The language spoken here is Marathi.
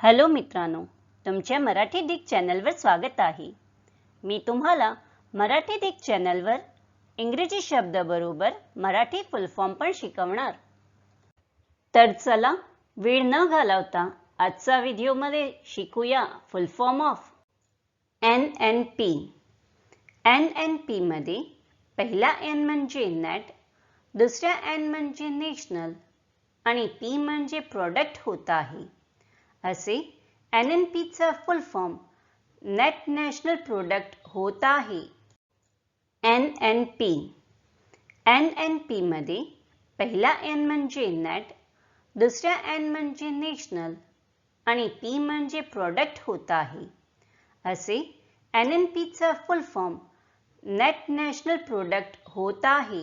हॅलो मित्रांनो तुमच्या मराठी डिक चॅनलवर स्वागत आहे. मी तुम्हाला मराठी डिक चॅनलवर इंग्रजी शब्दाबरोबर मराठी फुल फॉर्म पण शिकवणार. तर चला वेळ न घालवता आजचा व्हिडिओमध्ये शिकूया full form of N N P N N पीमध्ये पहिला एन म्हणजे नॅट दुसऱ्या एन म्हणजे नॅशनल आणि पी म्हणजे प्रॉडक्ट होत आहे. असे एन एन पीचा full form net national product होत आहे. N N P N N पीमध्ये पहिला एन म्हणजे नेट दुसऱ्या एन म्हणजे नॅशनल आणि पी म्हणजे प्रोडक्ट होत आहे. असे एन एन पीचा full form net national product होत आहे.